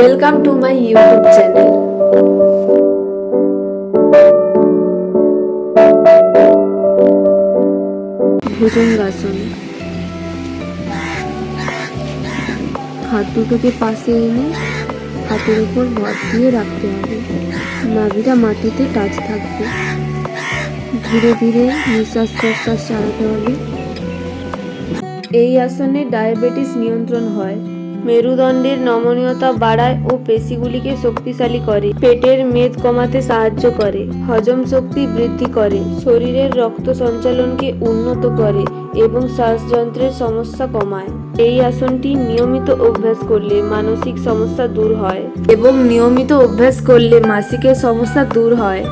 Welcome to my YouTube channel ভুজঙ্গাসন হাত দুটোকে পাশে এনে হাতের উপর ভর দিয়ে রাখতে হবে। নাভিটা মাটিতে টাচ থাকবে। ধীরে ধীরে নিঃশ্বাস প্রশ্বাস চালাতে হবে। এই আসনে ডায়াবেটিস নিয়ন্ত্রণ হয়। মেরুদণ্ডের নমনীয়তা বাড়ায় ও পেশিগুলিকে শক্তিশালী করে। পেটের মেদ কমাতে সাহায্য করে, হজম শক্তি বৃদ্ধি করে, শরীরের রক্ত সঞ্চালনকে উন্নত করে এবং শ্বাসযন্ত্রের সমস্যা কমায়। এই আসনটি নিয়মিত অভ্যাস করলে মানসিক সমস্যা দূর হয় এবং নিয়মিত অভ্যাস করলে মাসিকের সমস্যা দূর হয়।